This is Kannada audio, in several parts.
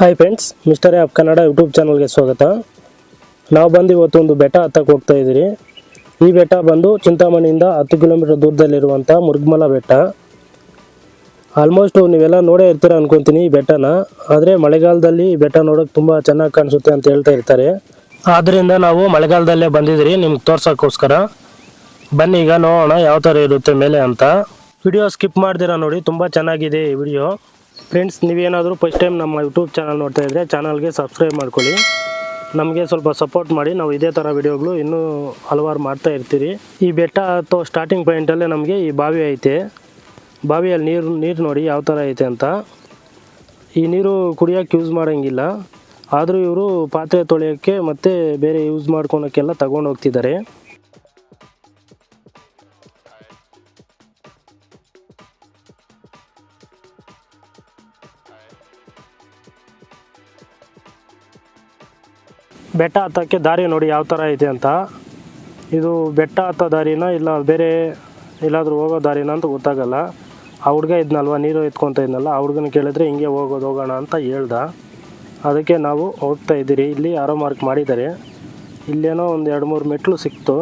Hi friends mister app Kannada YouTube ಚಾನಲ್ಗೆ ಸ್ವಾಗತ. ನಾವು ಬಂದು ಇವತ್ತೊಂದು ಬೆಟ್ಟ ಹತ್ತಕ್ಕೆ ಹೋಗ್ತಾ ಇದ್ದೀರಿ. ಈ ಬೆಟ್ಟ ಬಂದು ಚಿಂತಾಮಣಿಯಿಂದ ಹತ್ತು ಕಿಲೋಮೀಟರ್ ದೂರದಲ್ಲಿರುವಂಥ ಮುರುಗ್ಮಲ ಬೆಟ್ಟ. ಆಲ್ಮೋಸ್ಟ್ ನೀವೆಲ್ಲ ನೋಡೇ ಇರ್ತೀರ ಅನ್ಕೊತೀನಿ ಈ ಬೆಟ್ಟನ. ಆದರೆ ಮಳೆಗಾಲದಲ್ಲಿ ಈ ಬೆಟ್ಟ ನೋಡೋಕೆ ತುಂಬ ಚೆನ್ನಾಗಿ ಕಾಣಿಸುತ್ತೆ ಅಂತ ಹೇಳ್ತಾ ಇರ್ತಾರೆ. ಆದ್ದರಿಂದ ನಾವು ಮಳೆಗಾಲದಲ್ಲೇ ಬಂದಿದ್ದೀರಿ, ನಿಮ್ಗೆ ತೋರ್ಸೋಕ್ಕೋಸ್ಕರ. ಬನ್ನಿ ಈಗ ನೋಡೋಣ ಯಾವ ಥರ ಇರುತ್ತೆ ಮೇಲೆ ಅಂತ. ವಿಡಿಯೋ ಸ್ಕಿಪ್ ಮಾಡ್ದಿರ ನೋಡಿ, ತುಂಬ ಚೆನ್ನಾಗಿದೆ ಈ ವಿಡಿಯೋ ಫ್ರೆಂಡ್ಸ್ ನೀವೇನಾದರೂ ಫಸ್ಟ್ ಟೈಮ್ ನಮ್ಮ ಯೂಟ್ಯೂಬ್ ಚಾನಲ್ ನೋಡ್ತಾ ಇದ್ದರೆ ಚಾನಲ್ಗೆ ಸಬ್ಸ್ಕ್ರೈಬ್ ಮಾಡ್ಕೊಳ್ಳಿ. ನಮಗೆ ಸ್ವಲ್ಪ ಸಪೋರ್ಟ್ ಮಾಡಿ. ನಾವು ಇದೇ ಥರ ವಿಡಿಯೋಗಳು ಇನ್ನೂ ಹಲವಾರು ಮಾಡ್ತಾ ಇರ್ತೀರಿ. ಈ ಬೆಟ್ಟ ಅಥವಾ ಸ್ಟಾರ್ಟಿಂಗ್ ಪಾಯಿಂಟಲ್ಲೇ ನಮಗೆ ಈ ಬಾವಿ ಐತೆ. ಬಾವಿಯಲ್ಲಿ ನೀರು ನೀರು ನೋಡಿ ಯಾವ ಥರ ಐತೆ ಅಂತ. ಈ ನೀರು ಕುಡಿಯೋಕ್ಕೆ ಯೂಸ್ ಮಾಡೋಂಗಿಲ್ಲ. ಆದರೂ ಇವರು ಪಾತ್ರೆ ತೊಳೆಯೋಕ್ಕೆ ಮತ್ತು ಬೇರೆ ಯೂಸ್ ಮಾಡ್ಕೊಳೋಕ್ಕೆಲ್ಲ ತಗೊಂಡು ಹೋಗ್ತಿದ್ದಾರೆ. ಬೆಟ್ಟ ಹತ್ತೋಕ್ಕೆ ದಾರಿ ನೋಡಿ ಯಾವ ಥರ ಐತೆ ಅಂತ. ಇದು ಬೆಟ್ಟ ಹತ್ತೋ ದಾರಿನ ಇಲ್ಲ ಬೇರೆ ಎಲ್ಲಾದರೂ ಹೋಗೋ ದಾರಿನ ಅಂತ ಗೊತ್ತಾಗಲ್ಲ. ಆ ಹುಡುಗ ಇದ್ನಲ್ವ? ನೀರು ಎತ್ಕೊತ ಇದ್ನಲ್ಲ, ಆ ಹುಡುಗನ ಕೇಳಿದ್ರೆ ಹಿಂಗೆ ಹೋಗೋದು, ಹೋಗೋಣ ಅಂತ ಹೇಳ್ದ. ಅದಕ್ಕೆ ನಾವು ಹೋಗ್ತಾ ಇದ್ದೀರಿ. ಇಲ್ಲಿ ಆರೋ ಮಾರ್ಕ್ ಮಾಡಿದ್ದಾರೆ. ಇಲ್ಲೇನೋ ಒಂದು ಎರಡು ಮೂರು ಮೆಟ್ಲು ಸಿಕ್ತು.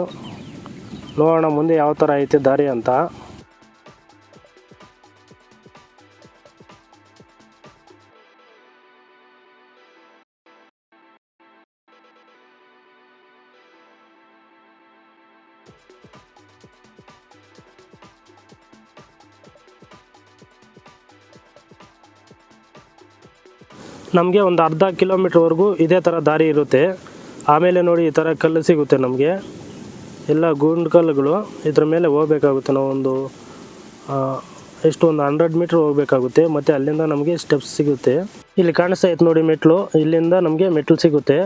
ನೋಡೋಣ ಮುಂದೆ ಯಾವ ಥರ ಐತೆ ದಾರಿ ಅಂತ. ನಮಗೆ ಒಂದು ಅರ್ಧ ಕಿಲೋಮೀಟ್ರ್ವರೆಗೂ ಇದೇ ಥರ ದಾರಿ ಇರುತ್ತೆ. ಆಮೇಲೆ ನೋಡಿ ಈ ಥರ ಕಲ್ಲು ಸಿಗುತ್ತೆ ನಮಗೆ. ಎಲ್ಲ ಗುಂಡು ಕಲ್ಲುಗಳು ಇದ್ರ ಮೇಲೆ ಹೋಗಬೇಕಾಗುತ್ತೆ ನಾವು ಒಂದು ಆ, ಎಷ್ಟು ಒಂದು ಹಂಡ್ರೆಡ್ ಮೀಟ್ರ್ ಹೋಗಬೇಕಾಗುತ್ತೆ. ಮತ್ತು ಅಲ್ಲಿಂದ ನಮಗೆ ಸ್ಟೆಪ್ಸ್ ಸಿಗುತ್ತೆ. ಇಲ್ಲಿ ಕಾಣಿಸ್ತಾ ಇತ್ತು ನೋಡಿ ಮೆಟ್ಲು. ಇಲ್ಲಿಂದ ನಮಗೆ ಮೆಟ್ಲು ಸಿಗುತ್ತೆ.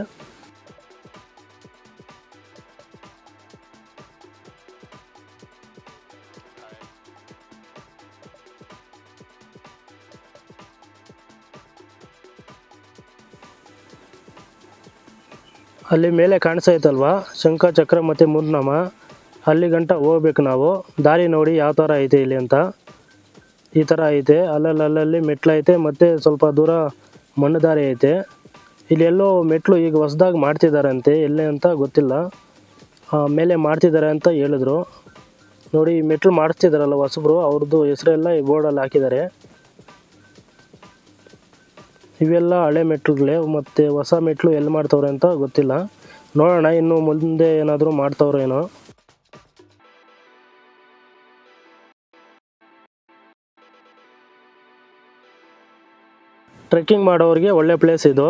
ಅಲ್ಲಿ ಮೇಲೆ ಕಾಣಿಸ್ತಾ ಐತಲ್ವಾ ಶಂಖ, ಚಕ್ರ ಮತ್ತು ಮೂರ್ನಾಮ ಅಲ್ಲಿ ಗಂಟ ಹೋಗ್ಬೇಕು ನಾವು. ದಾರಿ ನೋಡಿ ಯಾವ ಥರ ಐತೆ ಇಲ್ಲಿ ಅಂತ. ಈ ಥರ ಐತೆ. ಅಲ್ಲಲ್ಲಿ ಅಲ್ಲಲ್ಲಿ ಮೆಟ್ಲು ಐತೆ ಮತ್ತು ಸ್ವಲ್ಪ ದೂರ ಮಣ್ಣು ದಾರಿ ಐತೆ. ಇಲ್ಲಿ ಎಲ್ಲೋ ಮೆಟ್ಲು ಈಗ ಹೊಸ್ದಾಗಿ ಅಂತೆ ಎಲ್ಲೇ ಅಂತ ಗೊತ್ತಿಲ್ಲ. ಮೇಲೆ ಮಾಡ್ತಿದ್ದಾರೆ ಅಂತ ಹೇಳಿದ್ರು. ನೋಡಿ ಮೆಟ್ಲು ಮಾಡಿಸ್ತಿದ್ದಾರಲ್ಲ ಹೊಸಬ್ರು, ಅವ್ರದ್ದು ಹೆಸರೆಲ್ಲ ಈ ಬೋರ್ಡಲ್ಲಿ ಹಾಕಿದ್ದಾರೆ. ಇವೆಲ್ಲ ಹಳೆ ಮೆಟ್ಲುಗಳೇ ಮತ್ತು ಹೊಸ ಮೆಟ್ಲು ಎಲ್ಲಿ ಮಾಡ್ತವ್ರೆ ಅಂತ ಗೊತ್ತಿಲ್ಲ. ನೋಡೋಣ, ಇನ್ನು ಮುಂದೆ ಏನಾದರೂ ಮಾಡ್ತವ್ರೇನೋ ಟ್ರೆಕ್ಕಿಂಗ್ ಮಾಡೋರಿಗೆ ಒಳ್ಳೆ ಪ್ಲೇಸ್ ಇದು.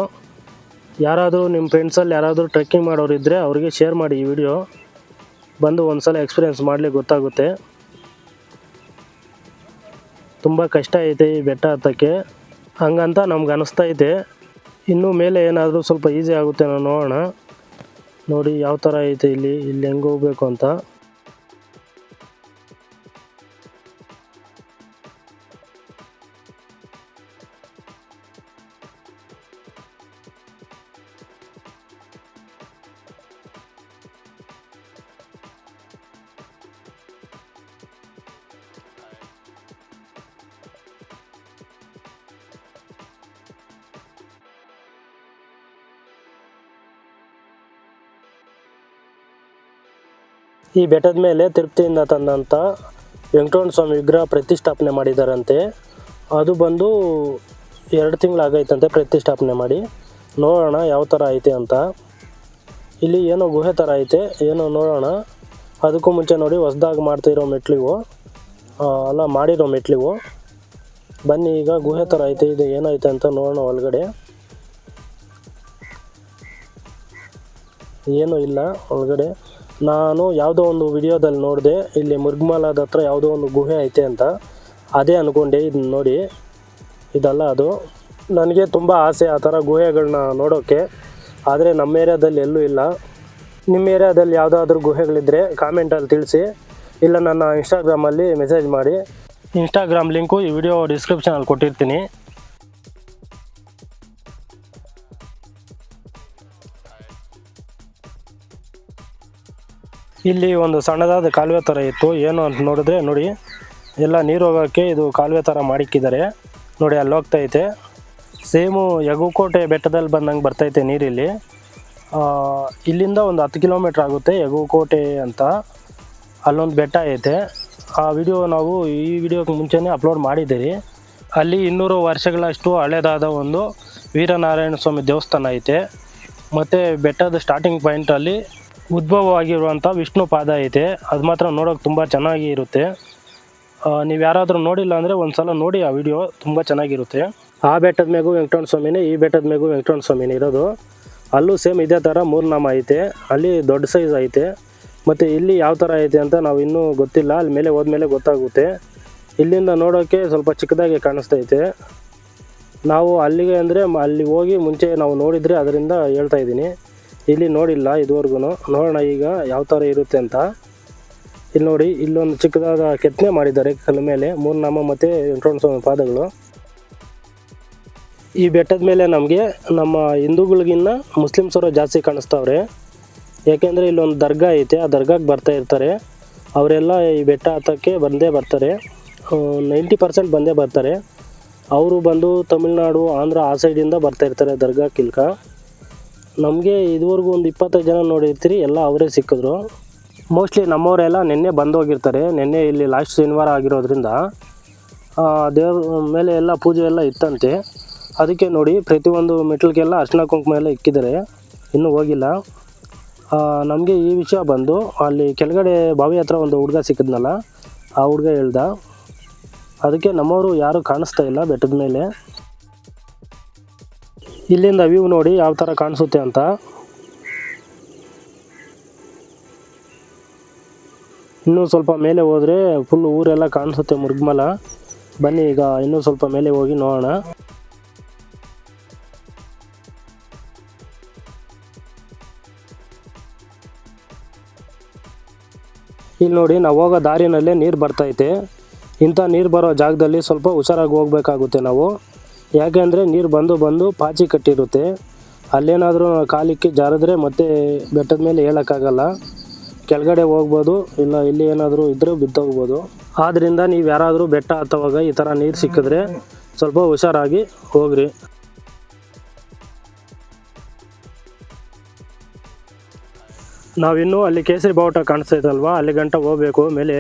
ಯಾರಾದರೂ ನಿಮ್ಮ ಫ್ರೆಂಡ್ಸಲ್ಲಿ ಯಾರಾದರೂ ಟ್ರೆಕ್ಕಿಂಗ್ ಮಾಡೋರು ಇದ್ದರೆ ಅವರಿಗೆ ಶೇರ್ ಮಾಡಿ ಈ ವಿಡಿಯೋ ಬಂದು ಒಂದು ಸಲ ಎಕ್ಸ್ಪೀರಿಯೆನ್ಸ್ ಮಾಡಲಿ, ಗೊತ್ತಾಗುತ್ತೆ. ತುಂಬ ಕಷ್ಟ ಐತೆ ಈ ಬೆಟ್ಟ ಹತ್ತಕ್ಕೆ. ಹಂಗಂತ ನಮ್ಗೆ ಇದೆ. ಇನ್ನೂ ಮೇಲೆ ಏನಾದರೂ ಸ್ವಲ್ಪ ಈಸಿ ಆಗುತ್ತೆ ನಾವು ನೋಡೋಣ. ನೋಡಿ, ಯಾವ ಥರ ಐತೆ ಇಲ್ಲಿ ಇಲ್ಲಿ ಹೆಂಗೆ ಹೋಗ್ಬೇಕು ಅಂತ. ಈ ಬೆಟ್ಟದ ಮೇಲೆ ತೃಪ್ತಿಯಿಂದ ತಂದಂಥ ವೆಂಕಟರಮಣ ಸ್ವಾಮಿ ವಿಗ್ರಹ ಪ್ರತಿಷ್ಠಾಪನೆ ಮಾಡಿದಾರಂತೆ. ಅದು ಬಂದು ಎರಡು ತಿಂಗಳಾಗೈತಂತೆ ಪ್ರತಿಷ್ಠಾಪನೆ ಮಾಡಿ. ನೋಡೋಣ ಯಾವ ಥರ ಐತೆ ಅಂತ. ಇಲ್ಲಿ ಏನೋ ಗುಹೆ ಥರ ಐತೆ, ಏನೋ ನೋಡೋಣ. ಅದಕ್ಕೂ ಮುಂಚೆ ನೋಡಿ ಹೊಸ್ದಾಗಿ ಮಾಡ್ತಿರೋ ಮೆಟ್ಲಿವು ಅಲ್ಲ, ಮಾಡಿರೋ ಮೆಟ್ಲಿವು ಬನ್ನಿ, ಈಗ ಗುಹೆ ಥರ ಐತೆ, ಇದು ಏನೈತೆ ಅಂತ ನೋಡೋಣ ಒಳಗಡೆ. ಏನೂ ಇಲ್ಲ ಒಳಗಡೆ. ನಾನು ಯಾವುದೋ ಒಂದು ವಿಡಿಯೋದಲ್ಲಿ ನೋಡಿದೆ, ಇಲ್ಲಿ ಮುರ್ಗ್ಮಲಾದ ಹತ್ರ ಯಾವುದೋ ಒಂದು ಗುಹೆ ಐತೆ ಅಂತ ಅದೇ ಅಂದ್ಕೊಂಡೆ ಇದನ್ನ ನೋಡಿ. ಇದೆಲ್ಲ ಅದು. ನನಗೆ ತುಂಬ ಆಸೆ ಆ ಥರ ಗುಹೆಗಳನ್ನ ನೋಡೋಕ್ಕೆ ಆದರೆ ನಮ್ಮ ಏರಿಯಾದಲ್ಲಿ ಎಲ್ಲೂ ಇಲ್ಲ. ನಿಮ್ಮ ಏರಿಯಾದಲ್ಲಿ ಯಾವುದಾದ್ರೂ ಗುಹೆಗಳಿದ್ದರೆ ಕಾಮೆಂಟಲ್ಲಿ ತಿಳಿಸಿ. ಇಲ್ಲ, ನನ್ನ ಇನ್ಸ್ಟಾಗ್ರಾಮಲ್ಲಿ ಮೆಸೇಜ್ ಮಾಡಿ. ಇನ್ಸ್ಟಾಗ್ರಾಮ್ ಲಿಂಕು ಈ ವಿಡಿಯೋ ಡಿಸ್ಕ್ರಿಪ್ಷನಲ್ಲಿ ಕೊಟ್ಟಿರ್ತೀನಿ. ಇಲ್ಲಿ ಒಂದು ಸಣ್ಣದಾದ ಕಾಲುವೆ ಥರ ಇತ್ತು. ಏನು ಅಂತ ನೋಡಿದ್ರೆ ನೋಡಿ, ಎಲ್ಲ ನೀರು ಹೋಗೋಕ್ಕೆ ಇದು ಕಾಲುವೆ ಥರ ಮಾಡಿಕ್ಕಿದ್ದಾರೆ. ನೋಡಿ, ಅಲ್ಲಿ ಹೋಗ್ತೈತೆ ಸೇಮು ಯಗುಕೋಟೆ ಬೆಟ್ಟದಲ್ಲಿ ಬಂದಂಗೆ ಬರ್ತೈತೆ ನೀರಿಲ್ಲಿ. ಇಲ್ಲಿಂದ ಒಂದು ಹತ್ತು ಕಿಲೋಮೀಟ್ರ್ ಆಗುತ್ತೆ ಯಗುಕೋಟೆ ಅಂತ. ಅಲ್ಲೊಂದು ಬೆಟ್ಟ ಐತೆ. ಆ ವಿಡಿಯೋ ನಾವು ಈ ವಿಡಿಯೋಕ್ಕೆ ಮುಂಚೆನೇ ಅಪ್ಲೋಡ್ ಮಾಡಿದ್ದೀರಿ. ಅಲ್ಲಿ ಇನ್ನೂರು ವರ್ಷಗಳಷ್ಟು ಹಳೆದಾದ ಒಂದು ವೀರನಾರಾಯಣ ಸ್ವಾಮಿ ದೇವಸ್ಥಾನ ಐತೆ. ಮತ್ತು ಬೆಟ್ಟದ ಸ್ಟಾರ್ಟಿಂಗ್ ಪಾಯಿಂಟಲ್ಲಿ ಉದ್ಭವವಾಗಿರುವಂಥ ವಿಷ್ಣು ಪಾದ ಐತೆ. ಅದು ಮಾತ್ರ ನೋಡೋಕೆ ತುಂಬ ಚೆನ್ನಾಗಿ ಇರುತ್ತೆ. ನೀವು ಯಾರಾದರೂ ನೋಡಿಲ್ಲ ಅಂದರೆ ಒಂದು ಸಲ ನೋಡಿ ಆ ವಿಡಿಯೋ, ತುಂಬ ಚೆನ್ನಾಗಿರುತ್ತೆ. ಆ ಬೆಟ್ಟದ ಮೇಗೂ ವೆಂಕಟರಮಣ ಸ್ವಾಮಿನೇ, ಈ ಬೆಟ್ಟದ ಮೇಗೂ ವೆಂಕಟರಮಣ ಸ್ವಾಮಿನೇ ಇರೋದು. ಅಲ್ಲೂ ಸೇಮ್ ಇದೇ ಥರ ಮೂರು ನಾಮ ಐತೆ. ಅಲ್ಲಿ ದೊಡ್ಡ ಸೈಜ್ ಐತೆ. ಮತ್ತು ಇಲ್ಲಿ ಯಾವ ಥರ ಐತೆ ಅಂತ ನಾವು ಇನ್ನೂ ಗೊತ್ತಿಲ್ಲ. ಅಲ್ಲಿ ಮೇಲೆ ಹೋದ್ಮೇಲೆ ಗೊತ್ತಾಗುತ್ತೆ. ಇಲ್ಲಿಂದ ನೋಡೋಕ್ಕೆ ಸ್ವಲ್ಪ ಚಿಕ್ಕದಾಗಿ ಕಾಣಿಸ್ತೈತೆ ನಾವು ಅಲ್ಲಿಗೆ ಅಂದರೆ ಅಲ್ಲಿ ಹೋಗಿ ಮುಂಚೆ ನಾವು ನೋಡಿದರೆ ಅದರಿಂದ ಹೇಳ್ತಾ ಇದ್ದೀನಿ. ಇಲ್ಲಿ ನೋಡಿಲ್ಲ ಇದುವರೆಗೂ ನೋಡೋಣ ಈಗ ಯಾವ ಥರ ಇರುತ್ತೆ ಅಂತ. ಇಲ್ಲಿ ನೋಡಿ, ಇಲ್ಲೊಂದು ಚಿಕ್ಕದಾದ ಕೆತ್ತನೆ ಮಾಡಿದ್ದಾರೆ ಕಲ್ಲು ಮೇಲೆ. ಮೂರು ನಾಮ ಮತ್ತು ವೆಂಕಟರಮಣ ಸ್ವಾಮಿ ಪಾದಗಳು. ಈ ಬೆಟ್ಟದ ಮೇಲೆ ನಮಗೆ ನಮ್ಮ ಹಿಂದೂಗಳಿಗಿನ್ನ ಮುಸ್ಲಿಮ್ಸರು ಜಾಸ್ತಿ ಕಾಣಿಸ್ತಾವ್ರೆ. ಯಾಕೆಂದರೆ ಇಲ್ಲೊಂದು ದರ್ಗಾ ಐತೆ, ಆ ದರ್ಗಾಕ್ಕೆ ಬರ್ತಾ ಇರ್ತಾರೆ. ಅವರೆಲ್ಲ ಈ ಬೆಟ್ಟ ಹತ್ತಕ್ಕೆ ಬಂದೇ ಬರ್ತಾರೆ. ನೈಂಟಿ ಪರ್ಸೆಂಟ್ ಬಂದೇ ಬರ್ತಾರೆ. ಅವರು ಬಂದು ತಮಿಳ್ನಾಡು, ಆಂಧ್ರ ಆ ಸೈಡಿಂದ ಬರ್ತಾಯಿರ್ತಾರೆ ದರ್ಗಾ ಕಿಲ್ಕ. ನಮಗೆ ಇದುವರೆಗೂ ಒಂದು ಇಪ್ಪತ್ತೈದು ಜನ ನೋಡಿರ್ತೀರಿ, ಎಲ್ಲ ಅವರೇ ಸಿಕ್ಕಿದ್ರು. ಮೋಸ್ಟ್ಲಿ ನಮ್ಮವರೆಲ್ಲ ನಿನ್ನೆ ಬಂದು ಹೋಗಿರ್ತಾರೆ. ನಿನ್ನೆ ಇಲ್ಲಿ ಲಾಸ್ಟ್ ಶನಿವಾರ ಆಗಿರೋದ್ರಿಂದ ದೇವ್ರ ಮೇಲೆ ಎಲ್ಲ ಪೂಜೆ ಎಲ್ಲ ಇತ್ತಂತೆ. ಅದಕ್ಕೆ ನೋಡಿ ಪ್ರತಿಯೊಂದು ಮೆಟ್ಲಿಗೆಲ್ಲ ಅರ್ಶಿನ ಕುಂಕುಮ ಎಲ್ಲ ಇಕ್ಕಿದ್ದಾರೆ. ಇನ್ನೂ ಹೋಗಿಲ್ಲ. ನಮಗೆ ಈ ವಿಷಯ ಬಂದು, ಅಲ್ಲಿ ಕೆಳಗಡೆ ಬಾವಿ ಹತ್ರ ಒಂದು ಹುಡುಗ ಸಿಕ್ಕಿದ್ನಲ್ಲ, ಆ ಹುಡುಗ ಹೇಳ್ದ. ಅದಕ್ಕೆ ನಮ್ಮವರು ಯಾರೂ ಕಾಣಿಸ್ತಾ ಇಲ್ಲ ಬೆಟ್ಟದ ಮೇಲೆ. ಇಲ್ಲಿಂದ ವ್ಯೂ ನೋಡಿ ಯಾವ ಥರ ಕಾಣಿಸುತ್ತೆ ಅಂತ. ಇನ್ನೂ ಸ್ವಲ್ಪ ಮೇಲೆ ಹೋದರೆ ಫುಲ್ ಊರೆಲ್ಲ ಕಾಣಿಸುತ್ತೆ ಮುರುಗ್ಮಲ. ಬನ್ನಿ ಈಗ ಇನ್ನೂ ಸ್ವಲ್ಪ ಮೇಲೆ ಹೋಗಿ ನೋಡೋಣ. ಇಲ್ಲಿ ನೋಡಿ ನಾವು ಹೋಗೋ ದಾರಿನಲ್ಲೇ ನೀರು ಬರ್ತೈತೆ ಇಂಥ ನೀರು ಬರೋ ಜಾಗದಲ್ಲಿ ಸ್ವಲ್ಪ ಹುಷಾರಾಗಿ ಹೋಗ್ಬೇಕಾಗುತ್ತೆ ನಾವು. ಯಾಕೆಂದರೆ ನೀರು ಬಂದು ಬಂದು ಪಾಚಿ ಕಟ್ಟಿರುತ್ತೆ. ಅಲ್ಲೇನಾದರೂ ಕಾಲಿಕ್ಕೆ ಜಾರಿದ್ರೆ ಮತ್ತೆ ಬೆಟ್ಟದ ಮೇಲೆ ಹೇಳೋಕ್ಕಾಗಲ್ಲ. ಕೆಳಗಡೆ ಹೋಗ್ಬೋದು, ಇಲ್ಲ ಇಲ್ಲಿ ಏನಾದರೂ ಇದ್ದರೂ ಬಿದ್ದೋಗ್ಬೋದು. ಆದ್ದರಿಂದ ನೀವು ಯಾರಾದರೂ ಬೆಟ್ಟ ಹತ್ತುವಾಗ ಈ ಥರ ನೀರು ಸಿಕ್ಕಿದ್ರೆ ಸ್ವಲ್ಪ ಹುಷಾರಾಗಿ ಹೋಗ್ರಿ. ನಾವಿನ್ನೂ ಅಲ್ಲಿ ಕೇಸರಿ ಬಾವುಟ ಕಾಣಿಸ್ತೈತಲ್ವಾ ಅಲ್ಲಿ ಗಂಟ ಹೋಗ್ಬೇಕು, ಮೇಲೆ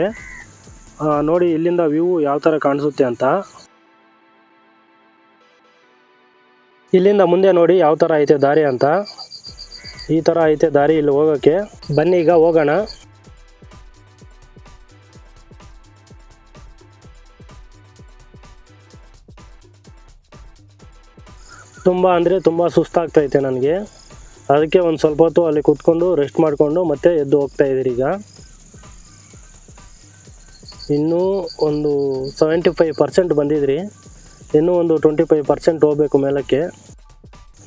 ನೋಡಿ ಇಲ್ಲಿಂದ ವ್ಯೂ ಯಾವ ಥರ ಕಾಣಿಸುತ್ತೆ ಅಂತ. ಇಲ್ಲಿಂದ ಮುಂದೆ ನೋಡಿ ಯಾವ ಥರ ಐತೆ ದಾರಿ ಅಂತ. ಈ ಥರ ಐತೆ ದಾರಿ ಇಲ್ಲಿ ಹೋಗೋಕ್ಕೆ. ಬನ್ನಿ ಈಗ ಹೋಗೋಣ. ತುಂಬ ಅಂದರೆ ತುಂಬ ಸುಸ್ತಾಗ್ತೈತೆ ನನಗೆ. ಅದಕ್ಕೆ ಒಂದು ಸ್ವಲ್ಪ ಹೊತ್ತು ಅಲ್ಲಿ ಕೂತ್ಕೊಂಡು ರೆಸ್ಟ್ ಮಾಡಿಕೊಂಡು ಮತ್ತೆ ಎದ್ದು ಹೋಗ್ತಾ ಇದ್ದೀರಿ ಈಗ. ಇನ್ನೂ ಒಂದು ಸೆವೆಂಟಿ ಫೈವ್ ಪರ್ಸೆಂಟ್ ಬಂದಿದ್ರಿ. ಇನ್ನೂ ಒಂದು ಟ್ವೆಂಟಿ ಫೈವ್ ಪರ್ಸೆಂಟ್ ಹೋಗಬೇಕು ಮೇಲಕ್ಕೆ.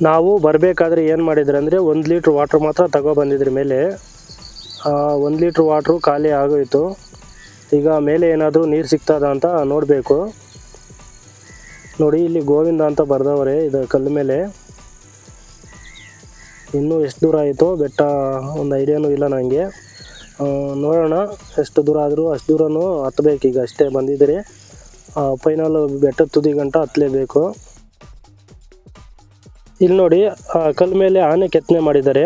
ನಾವು ಬರಬೇಕಾದ್ರೆ ಏನು ಮಾಡಿದ್ರೆ ಅಂದರೆ ಒಂದು ಲೀಟ್ರ್ ವಾಟ್ರ್ ಮಾತ್ರ ತಗೊಬಂದಿದ್ರ ಮೇಲೆ ಒಂದು ಲೀಟ್ರ್ ವಾಟ್ರು ಖಾಲಿ ಆಗೋಯಿತು. ಈಗ ಮೇಲೆ ಏನಾದರೂ ನೀರು ಸಿಗ್ತದ ಅಂತ ನೋಡಬೇಕು. ನೋಡಿ, ಇಲ್ಲಿ ಗೋವಿಂದ ಅಂತ ಬರ್ದವ್ರೆ ಇದು ಕಲ್ಲು ಮೇಲೆ. ಇನ್ನೂ ಎಷ್ಟು ದೂರ ಆಯಿತು ಬೆಟ್ಟ, ಒಂದು ಐಡಿಯಾನೂ ಇಲ್ಲ ನನಗೆ ನೋಡೋಣ, ಎಷ್ಟು ದೂರ ಆದರೂ ಅಷ್ಟು ದೂರನೂ ಹತ್ತಬೇಕು ಈಗ ಅಷ್ಟೇ ಬಂದಿದ್ದೀರಿ ಫೈನಲ್ ಬೆಟ್ಟದ ತುದಿ ಗಂಟ ಹತ್ತಲೇಬೇಕು ಇಲ್ಲಿ ನೋಡಿ ಕಲ್ ಮೇಲೆ ಆನೆ ಕೆತ್ತನೆ ಮಾಡಿದ್ದಾರೆ.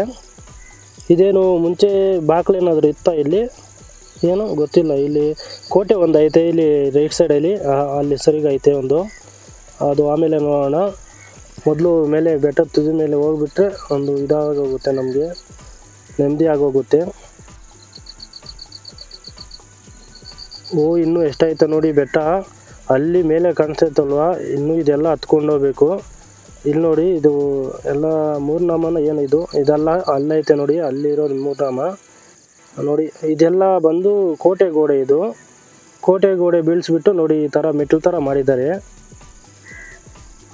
ಇದೇನು ಮುಂಚೆ ಬಾಕ್ಲೇನಾದರೂ ಇತ್ತ ಇಲ್ಲಿ? ಏನು ಗೊತ್ತಿಲ್ಲ, ಇಲ್ಲಿ ಕೋಟೆ ಒಂದು ಐತೆ, ಇಲ್ಲಿ ರೈಟ್ ಸೈಡಲ್ಲಿ ಅಲ್ಲಿ ಸರಿಗೈತೆ ಒಂದು. ಅದು ಆಮೇಲೆ ನೋಡೋಣ. ಮೊದಲು ಮೇಲೆ ಬೆಟ್ಟದ ತುದಿ ಮೇಲೆ ಹೋಗ್ಬಿಟ್ರೆ ಒಂದು ಇದಾಗೋಗುತ್ತೆ ನಮಗೆ, ನೆಮ್ಮದಿ ಆಗೋಗುತ್ತೆ. ಓ, ಇನ್ನೂ ಎಷ್ಟಾಯ್ತು ನೋಡಿ ಬೆಟ್ಟ. ಅಲ್ಲಿ ಮೇಲೆ ಕಾಣಿಸ್ತೈತಲ್ವಾ? ಇನ್ನೂ ಇದೆಲ್ಲ ಹತ್ಕೊಂಡು ಹೋಗ್ಬೇಕು. ಇಲ್ಲಿ ನೋಡಿ, ಇದು ಎಲ್ಲ ಮೂರು ನಾಮನ ಏನಿದು ಇದೆಲ್ಲ ಅಲ್ಲೈತೆ ನೋಡಿ ಅಲ್ಲಿರೋದು ಮೂರ್ನಾಮ ಮೂರು ನಾಮ. ನೋಡಿ, ಇದೆಲ್ಲ ಬಂದು ಕೋಟೆ ಗೋಡೆ ಇದು. ಕೋಟೆ ಗೋಡೆ ಬೀಳಿಸ್ಬಿಟ್ಟು ನೋಡಿ, ಈ ಥರ ಮೆಟ್ಲು ಥರ ಮಾಡಿದ್ದಾರೆ.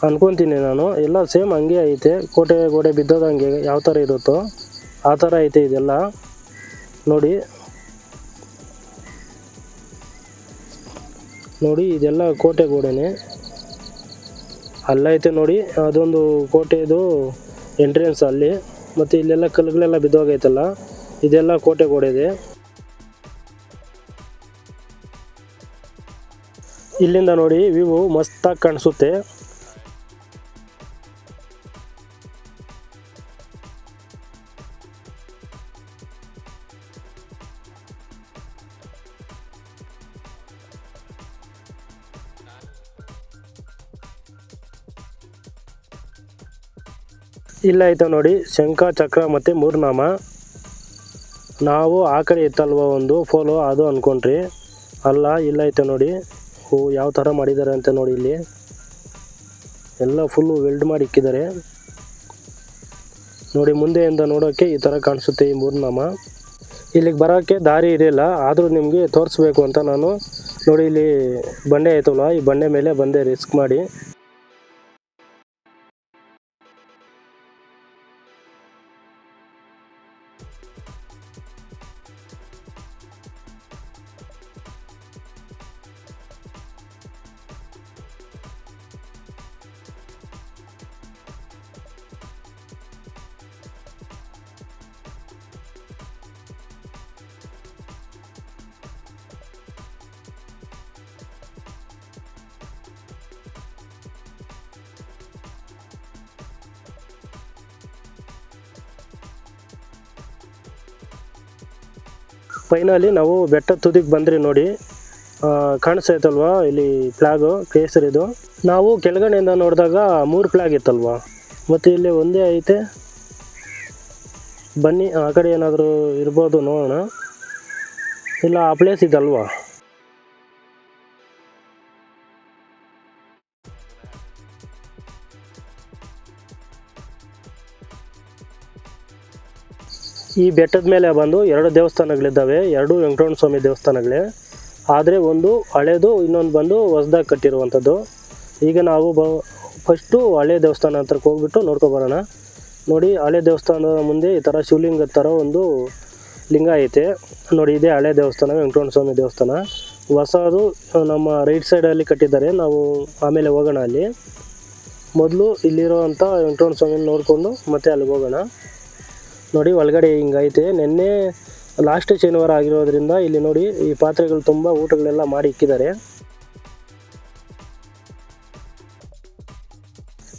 ಅಂದ್ಕೊತೀನಿ ನಾನು. ಎಲ್ಲ ಸೇಮ್ ಹಂಗೆ ಐತೆ. ಕೋಟೆ ಗೋಡೆ ಬಿದ್ದೋದಂಗೆ ಯಾವ ಥರ ಇರುತ್ತೋ, ಆ ಥರ ಐತೆ ಇದೆಲ್ಲ. ನೋಡಿ ನೋಡಿ, ಇದೆಲ್ಲ ಕೋಟೆ ಗೋಡೆನೆ. ಅಲ್ಲೈತೆ ನೋಡಿ, ಅದೊಂದು ಕೋಟೆದು ಎಂಟ್ರೆನ್ಸ್ ಅಲ್ಲಿ. ಮತ್ತು ಇಲ್ಲೆಲ್ಲ ಕಲ್ಲುಗಳೆಲ್ಲ ಬಿದ್ದೋಗೈತಲ್ಲ, ಇದೆಲ್ಲ ಕೋಟೆ ಗೋಡೆ ಇದೆ. ಇಲ್ಲಿಂದ ನೋಡಿ, ವ್ಯೂ ಮಸ್ತಾಗಿ ಕಾಣಿಸುತ್ತೆ. ಇಲ್ಲ ಐತೆ ನೋಡಿ. ಶಂಖ, ಚಕ್ರ ಮತ್ತು ಮೂರ್ನಾಮ. ನಾವು ಆ ಕಡೆ ಇತ್ತಲ್ವ ಒಂದು ಫೋಲೋ ಅದು ಅಂದ್ಕೊಂಡ್ರಿ ಅಲ್ಲ, ಇಲ್ಲ ಐತೆ ನೋಡಿ. ಹೂ, ಯಾವ ಥರ ಮಾಡಿದ್ದಾರೆ ಅಂತ ನೋಡಿ ಇಲ್ಲಿ. ಎಲ್ಲ ಫುಲ್ಲು ವೆಲ್ಡ್ ಮಾಡಿ ಇಕ್ಕಿದ್ದಾರೆ. ನೋಡಿ, ಮುಂದೆಯಿಂದ ನೋಡೋಕ್ಕೆ ಈ ಥರ ಕಾಣಿಸುತ್ತೆ ಈ ಮೂರ್ನಾಮ. ಇಲ್ಲಿಗೆ ಬರೋಕ್ಕೆ ದಾರಿ ಇರಲಿಲ್ಲ ಆದರೂ ನಿಮಗೆ ತೋರಿಸ್ಬೇಕು ಅಂತ ನಾನು. ನೋಡಿ, ಇಲ್ಲಿ ಬಂಡೆ ಆಯ್ತಲ್ಲ ಈ ಬಂಡೆ ಮೇಲೆ ಬಂದೆ ರಿಸ್ಕ್ ಮಾಡಿ. ಫೈನಲಿ ನಾವು ಬೆಟ್ಟ ತುದಿಗೆ ಬಂದ್ರಿ ನೋಡಿ. ಕಾಣಿಸ್ತೈತಲ್ವಾ ಇಲ್ಲಿ ಫ್ಲಾಗು ಕೇಸರಿದು ನಾವು ಕೆಳಗಡೆಯಿಂದ ನೋಡಿದಾಗ ಮೂರು ಫ್ಲಾಗ್ ಇತ್ತಲ್ವಾ? ಮತ್ತು ಇಲ್ಲಿ ಒಂದೇ ಐತೆ. ಬನ್ನಿ, ಆ ಕಡೆ ಏನಾದರೂ ಇರ್ಬೋದು ನೋಡೋಣ. ಇಲ್ಲ, ಆ ಪ್ಲೇಸ್ ಇದಲ್ವಾ? ಈ ಬೆಟ್ಟದ ಮೇಲೆ ಬಂದು ಎರಡು ದೇವಸ್ಥಾನಗಳಿದ್ದಾವೆ, ಎರಡು ವೆಂಕಟರಮಣ ಸ್ವಾಮಿ ದೇವಸ್ಥಾನಗಳೇ. ಆದರೆ ಒಂದು ಹಳೇದು, ಇನ್ನೊಂದು ಬಂದು ಹೊಸ್ದಾಗಿ ಕಟ್ಟಿರುವಂಥದ್ದು. ಈಗ ನಾವು ಬ ಫಸ್ಟು ಹಳೆ ದೇವಸ್ಥಾನ ಹತ್ರಕ್ಕೆ ಹೋಗ್ಬಿಟ್ಟು ನೋಡ್ಕೊಬರೋಣ ನೋಡಿ, ಹಳೆ ದೇವಸ್ಥಾನದ ಮುಂದೆ ಈ ಥರ ಶಿವಲಿಂಗದ ಥರ ಒಂದು ಲಿಂಗ ಐತೆ. ನೋಡಿ, ಇದೇ ಹಳೆ ದೇವಸ್ಥಾನ ವೆಂಕಟರಮಣ ಸ್ವಾಮಿ ದೇವಸ್ಥಾನ. ಹೊಸದು ನಮ್ಮ ರೈಟ್ ಸೈಡಲ್ಲಿ ಕಟ್ಟಿದ್ದಾರೆ. ನಾವು ಆಮೇಲೆ ಹೋಗೋಣ ಅಲ್ಲಿ. ಮೊದಲು ಇಲ್ಲಿರೋವಂಥ ವೆಂಕಟರಮಣ ಸ್ವಾಮಿನ ನೋಡಿಕೊಂಡು ಮತ್ತೆ ಅಲ್ಲಿಗೆ ಹೋಗೋಣ. ನೋಡಿ, ಒಳಗಡೆ ಹಿಂಗೈತೆ. ನಿನ್ನೆ ಲಾಸ್ಟ್ ಶನಿವಾರ ಆಗಿರೋದ್ರಿಂದ ಇಲ್ಲಿ ನೋಡಿ ಈ ಪಾತ್ರೆಗಳು ತುಂಬ ಊಟಗಳೆಲ್ಲ ಮಾಡಿ ಇಕ್ಕಿದ್ದಾರೆ.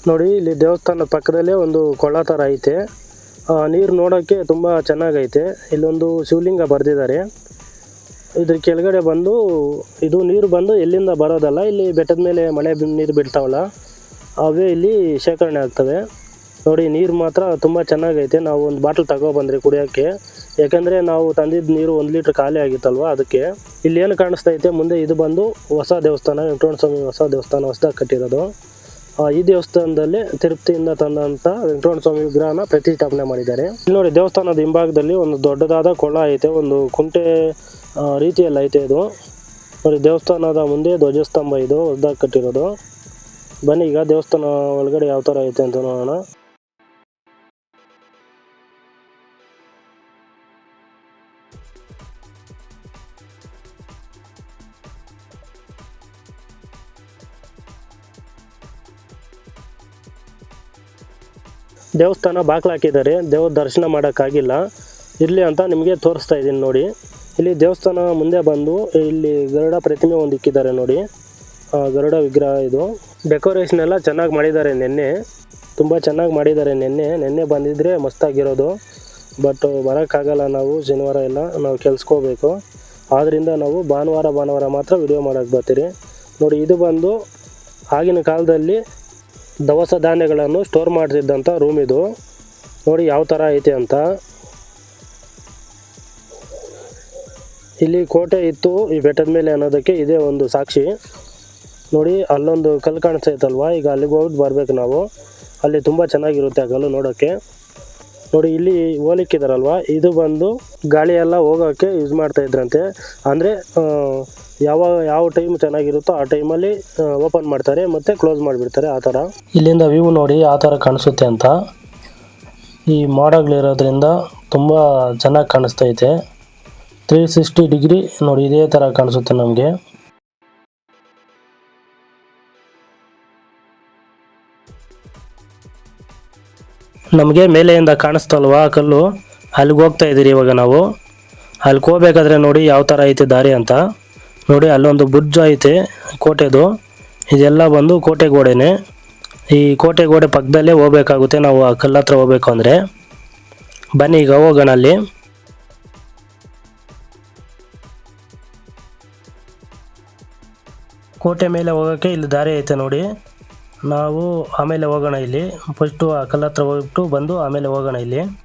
ನೋಡಿ, ಇಲ್ಲಿ ದೇವಸ್ಥಾನದ ಪಕ್ಕದಲ್ಲೇ ಒಂದು ಕೊಳ ಥರ ಐತೆ. ನೀರು ನೋಡೋಕ್ಕೆ ತುಂಬ ಚೆನ್ನಾಗೈತೆ. ಇಲ್ಲೊಂದು ಶಿವಲಿಂಗ ಬರೆದಿದ್ದಾರೆ. ಇದ್ರ ಕೆಳಗಡೆ ಬಂದು, ಇದು ನೀರು ಬಂದು ಎಲ್ಲಿಂದ ಬರೋದಲ್ಲ, ಇಲ್ಲಿ ಬೆಟ್ಟದ ಮೇಲೆ ಮಳೆ ನೀರು ಬಿಡ್ತಾವಲ್ಲ ಅವೇ ಇಲ್ಲಿ ಶೇಖರಣೆ ಆಗ್ತವೆ. ನೋಡಿ, ನೀರು ಮಾತ್ರ ತುಂಬ ಚೆನ್ನಾಗೈತೆ. ನಾವು ಒಂದು ಬಾಟ್ಲ್ ತಗೊಬಂದ್ರಿ ಕುಡಿಯೋಕ್ಕೆ. ಯಾಕಂದರೆ ನಾವು ತಂದಿದ್ದ ನೀರು ಒಂದು ಲೀಟ್ರ್ ಖಾಲಿ ಆಗಿತ್ತಲ್ವ ಅದಕ್ಕೆ. ಇಲ್ಲಿ ಏನು ಕಾಣಿಸ್ತೈತೆ ಮುಂದೆ ಇದು ಬಂದು ಹೊಸ ದೇವಸ್ಥಾನ ವೆಂಕಟರಮಣ ಸ್ವಾಮಿ ಹೊಸ ದೇವಸ್ಥಾನ ಹೊಸದಾಗಿ ಕಟ್ಟಿರೋದು. ಈ ದೇವಸ್ಥಾನದಲ್ಲಿ ತಿರುಪ್ತಿಯಿಂದ ತಂದಂಥ ವೆಂಕಟರಮಣ ಸ್ವಾಮಿ ವಿಗ್ರಹನ ಪ್ರತಿಷ್ಠಾಪನೆ ಮಾಡಿದ್ದಾರೆ. ಇಲ್ಲಿ ನೋಡಿ, ದೇವಸ್ಥಾನದ ಹಿಂಭಾಗದಲ್ಲಿ ಒಂದು ದೊಡ್ಡದಾದ ಕೊಳ ಐತೆ, ಒಂದು ಕುಂಟೆ ರೀತಿಯಲ್ಲಿ ಐತೆ ಇದು. ನೋಡಿ, ದೇವಸ್ಥಾನದ ಮುಂದೆ ಧ್ವಜಸ್ತಂಭ ಇದು ಹೊಸದಾಗಿ ಕಟ್ಟಿರೋದು. ಬನ್ನಿ, ಈಗ ದೇವಸ್ಥಾನ ಒಳಗಡೆ ಯಾವ ಥರ ಐತೆ ಅಂತ ನೋಡೋಣ. ದೇವಸ್ಥಾನ ಬಾಗಿಲು ಹಾಕಿದ್ದಾರೆ. ದೇವ್ರ ದರ್ಶನ ಮಾಡೋಕ್ಕಾಗಿಲ್ಲ. ಇರಲಿ ಅಂತ ನಿಮಗೆ ತೋರಿಸ್ತಾ ಇದ್ದೀನಿ ನೋಡಿ. ಇಲ್ಲಿ ದೇವಸ್ಥಾನ ಮುಂದೆ ಬಂದು ಇಲ್ಲಿ ಗರುಡ ಪ್ರತಿಮೆ ಒಂದು ಇಕ್ಕಿದ್ದಾರೆ ನೋಡಿ. ಗರುಡ ವಿಗ್ರಹ ಇದು. ಡೆಕೋರೇಷನ್ ಎಲ್ಲ ಚೆನ್ನಾಗಿ ಮಾಡಿದ್ದಾರೆ ನಿನ್ನೆ. ತುಂಬ ಚೆನ್ನಾಗಿ ಮಾಡಿದ್ದಾರೆ ನಿನ್ನೆ. ನಿನ್ನೆ ಬಂದಿದ್ದರೆ ಮಸ್ತಾಗಿರೋದು. ಬಟ್ ಬರೋಕ್ಕಾಗಲ್ಲ ನಾವು, ಶನಿವಾರ ಎಲ್ಲ ನಾವು ಕೆಲ್ಸ್ಕೋಬೇಕು. ಆದ್ದರಿಂದ ನಾವು ಭಾನುವಾರ ಭಾನುವಾರ ಮಾತ್ರ ವಿಡಿಯೋ ಮಾಡೋಕ್ಕೆ ಬರ್ತೀರಿ. ನೋಡಿ, ಇದು ಬಂದು ಆಗಿನ ಕಾಲದಲ್ಲಿ ದವಸ ಧಾನ್ಯಗಳನ್ನು ಸ್ಟೋರ್ ಮಾಡಿಸಿದ್ದಂಥ ರೂಮ್ ಇದು. ನೋಡಿ ಯಾವ ಥರ ಐತೆ ಅಂತ. ಇಲ್ಲಿ ಕೋಟೆ ಇತ್ತು, ಈ ಬೆಟ್ಟದ ಮೇಲೆ ಅನ್ನೋದಕ್ಕೆ ಇದೇ ಒಂದು ಸಾಕ್ಷಿ. ನೋಡಿ, ಅಲ್ಲೊಂದು ಕಲ್ಲು ಕಾಣಿಸ್ತೈತಲ್ವಾ? ಈಗ ಅಲ್ಲಿಗೆ ಹೋಗಿ ಬರಬೇಕು ನಾವು. ಅಲ್ಲಿ ತುಂಬ ಚೆನ್ನಾಗಿರುತ್ತೆ ಆ ಕಲ್ಲು ನೋಡೋಕ್ಕೆ. ನೋಡಿ, ಇಲ್ಲಿ ಹೋಲಿಕ್ಕಿದಾರಲ್ವ ಇದು ಬಂದು ಗಾಳಿ ಎಲ್ಲ ಹೋಗೋಕ್ಕೆ ಯೂಸ್ ಮಾಡ್ತಾ ಇದ್ರಂತೆ. ಅಂದರೆ ಯಾವ ಯಾವ ಟೈಮ್ ಚೆನ್ನಾಗಿರುತ್ತೋ ಆ ಟೈಮಲ್ಲಿ ಓಪನ್ ಮಾಡ್ತಾರೆ ಮತ್ತು ಕ್ಲೋಸ್ ಮಾಡಿಬಿಡ್ತಾರೆ ಆ ಥರ. ಇಲ್ಲಿಂದ ವ್ಯೂ ನೋಡಿ, ಆ ಥರ ಕಾಣಿಸುತ್ತೆ ಅಂತ. ಈ ಮೋಡಗಳಿರೋದ್ರಿಂದ ತುಂಬ ಚೆನ್ನಾಗಿ ಕಾಣಿಸ್ತೈತೆ ತ್ರೀ ಸಿಕ್ಸ್ಟಿ ಡಿಗ್ರಿ ನೋಡಿ, ಇದೇ ಥರ ಕಾಣಿಸುತ್ತೆ ನಮಗೆ. ನಮಗೆ ಮೇಲೆಯಿಂದ ಕಾಣಿಸ್ತಲ್ವಾ ಕಲ್ಲು? ಅಲ್ಲಿಗೆ ಹೋಗ್ತಾ ಇದ್ದೀರಿ ಇವಾಗ ನಾವು. ಅಲ್ಲಿಗೆ ಹೋಗ್ಬೇಕಾದ್ರೆ ನೋಡಿ ಯಾವ ಥರ ಐತೆ ದಾರಿ ಅಂತ. ನೋಡಿ ಅಲ್ಲೊಂದು ಬುರ್ಜ್ ಐತೆ, ಕೋಟೆದು. ಇದೆಲ್ಲ ಬಂದು ಕೋಟೆ ಗೋಡೆನೇ. ಈ ಕೋಟೆ ಗೋಡೆ ಪಕ್ಕದಲ್ಲೇ ಹೋಗ್ಬೇಕಾಗುತ್ತೆ ನಾವು ಆ ಕಲ್ಲ ಹತ್ರ ಹೋಗ್ಬೇಕು ಅಂದರೆ. ಬನ್ನಿ ಈಗ ಹೋಗೋಣ ಅಲ್ಲಿ. ಕೋಟೆ ಮೇಲೆ ಹೋಗೋಕ್ಕೆ ಇಲ್ಲಿ ದಾರಿ ಐತೆ ನೋಡಿ. ನಾವು ಆಮೇಲೆ ಹೋಗೋಣ ಇಲ್ಲಿ. ಫಸ್ಟು ಆ ಕಲ್ಲ ಹತ್ರ ಹೋಗ್ಬಿಟ್ಟು ಬಂದು ಆಮೇಲೆ ಹೋಗೋಣ ಇಲ್ಲಿ.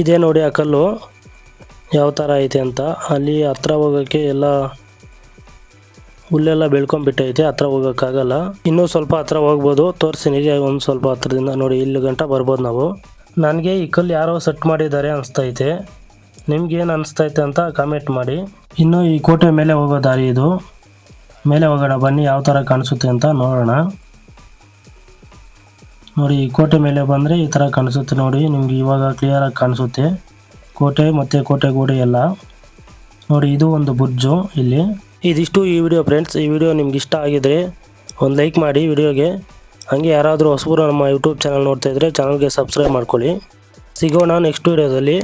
ಇದೇ ನೋಡಿ ಆ ಕಲ್ಲು. ಯಾವ ಥರ ಐತೆ ಅಂತ. ಅಲ್ಲಿ ಹತ್ರ ಹೋಗೋಕ್ಕೆ ಎಲ್ಲ ಹುಲ್ಲೆಲ್ಲ ಬೆಳ್ಕೊಂಡ್ಬಿಟ್ಟೈತೆ, ಹತ್ರ ಹೋಗೋಕ್ಕಾಗಲ್ಲ. ಇನ್ನೂ ಸ್ವಲ್ಪ ಹತ್ರ ಹೋಗ್ಬೋದು. ತೋರಿಸ್ತೀನಿ ಒಂದು ಸ್ವಲ್ಪ ಹತ್ರದಿಂದ ನೋಡಿ, ಇಲ್ಲಿ ಗಂಟ ಬರ್ಬೋದು ನಾವು. ನನಗೆ ಈ ಕಲ್ಲು ಯಾರೋ ಸೆಟ್ ಮಾಡಿದ್ದಾರೆ ಅನಿಸ್ತೈತೆ. ನಿಮ್ಗೇನು ಅನಿಸ್ತೈತೆ ಅಂತ ಕಾಮೆಂಟ್ ಮಾಡಿ. ಇನ್ನು ಈ ಕೋಟೆ ಮೇಲೆ ಹೋಗೋ ದಾರಿ ಇದು. ಮೇಲೆ ಹೋಗೋಣ, ಬನ್ನಿ, ಯಾವ ಥರ ಕಾಣಿಸುತ್ತೆ ಅಂತ ನೋಡೋಣ. ನೋಡಿ ಕೋಟೆ ಮೇಲೆ ಬಂದರೆ ಈ ಥರ ಕಾಣಿಸುತ್ತೆ ನೋಡಿ. ನಿಮ್ಗೆ ಇವಾಗ ಕ್ಲಿಯರಾಗಿ ಕಾಣಿಸುತ್ತೆ. ಕೋಟೆ ಮತ್ತು ಕೋಟೆ ಗೋಡೆ ಎಲ್ಲ. ನೋಡಿ, ಇದು ಒಂದು ಬುರ್ಜು ಇಲ್ಲಿ. ಇದಿಷ್ಟು ಈ ವಿಡಿಯೋ ಫ್ರೆಂಡ್ಸ್ ಈ ವಿಡಿಯೋ ನಿಮ್ಗೆ ಇಷ್ಟ ಆಗಿದ್ರೆ ಒಂದು ಲೈಕ್ ಮಾಡಿ ವಿಡಿಯೋಗೆ ಹಾಗೆ ಯಾರಾದರೂ ಹೊಸಬರು ನಮ್ಮ ಯೂಟ್ಯೂಬ್ ಚಾನಲ್ ನೋಡ್ತಾ ಚಾನಲ್ಗೆ ಸಬ್ಸ್ಕ್ರೈಬ್ ಮಾಡ್ಕೊಳ್ಳಿ. ಸಿಗೋಣ ನೆಕ್ಸ್ಟ್ ವಿಡಿಯೋದಲ್ಲಿ